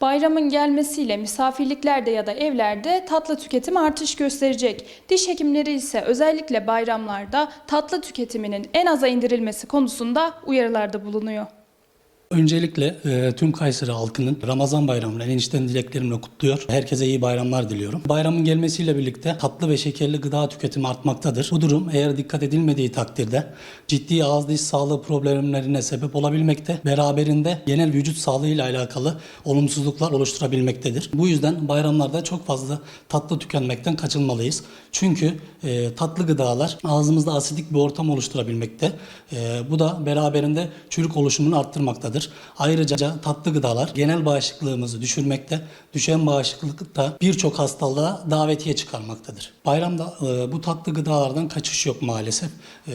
Bayramın gelmesiyle misafirliklerde ya da evlerde tatlı tüketim artış gösterecek. Diş hekimleri ise özellikle bayramlarda tatlı tüketiminin en aza indirilmesi konusunda uyarılarda bulunuyor. Öncelikle e, tüm Kayseri halkının Ramazan bayramını en içten dileklerimle kutluyor. Herkese iyi bayramlar diliyorum. Bayramın gelmesiyle birlikte tatlı ve şekerli gıda tüketimi artmaktadır. Bu durum eğer dikkat edilmediği takdirde ciddi ağız diş sağlığı problemlerine sebep olabilmekte. Beraberinde genel vücut sağlığı ile alakalı olumsuzluklar oluşturabilmektedir. Bu yüzden bayramlarda çok fazla tatlı tükenmekten kaçınmalıyız. Çünkü e, tatlı gıdalar ağzımızda asidik bir ortam oluşturabilmekte. E, bu da beraberinde çürük oluşumunu arttırmaktadır. Ayrıca tatlı gıdalar genel bağışıklığımızı düşürmekte, düşen bağışıklıkta birçok hastalığa davetiye çıkarmaktadır. Bayramda e, bu tatlı gıdalardan kaçış yok maalesef. E,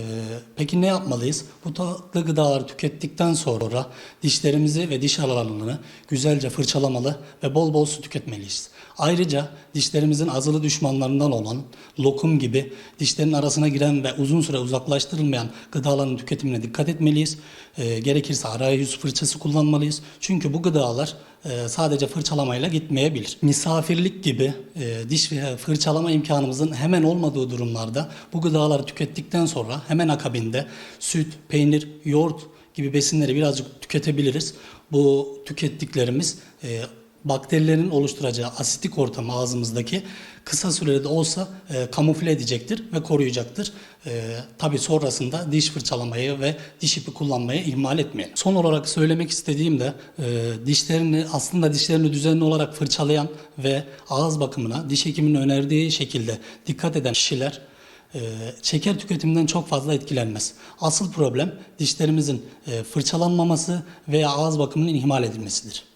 peki ne yapmalıyız? Bu tatlı gıdaları tükettikten sonra dişlerimizi ve diş aralarını güzelce fırçalamalı ve bol bol su tüketmeliyiz. Ayrıca dişlerimizin azılı düşmanlarından olan lokum gibi dişlerin arasına giren ve uzun süre uzaklaştırılmayan gıdaların tüketimine dikkat etmeliyiz. E, gerekirse arayüz fırçası kullanmalıyız. Çünkü bu gıdalar e, sadece fırçalamayla gitmeyebilir. Misafirlik gibi e, diş fırçalama imkanımızın hemen olmadığı durumlarda bu gıdaları tükettikten sonra hemen akabinde süt, peynir, yoğurt gibi besinleri birazcık tüketebiliriz. Bu tükettiklerimiz e, bakterilerin oluşturacağı asitik ortam ağzımızdaki kısa sürede olsa e, kamufle edecektir ve koruyacaktır. E, Tabi sonrasında diş fırçalamayı ve diş ipi kullanmayı ihmal etmeyelim. Son olarak söylemek istediğim de e, dişlerini aslında dişlerini düzenli olarak fırçalayan ve ağız bakımına diş hekiminin önerdiği şekilde dikkat eden kişiler e, şeker tüketiminden çok fazla etkilenmez. Asıl problem dişlerimizin e, fırçalanmaması veya ağız bakımının ihmal edilmesidir.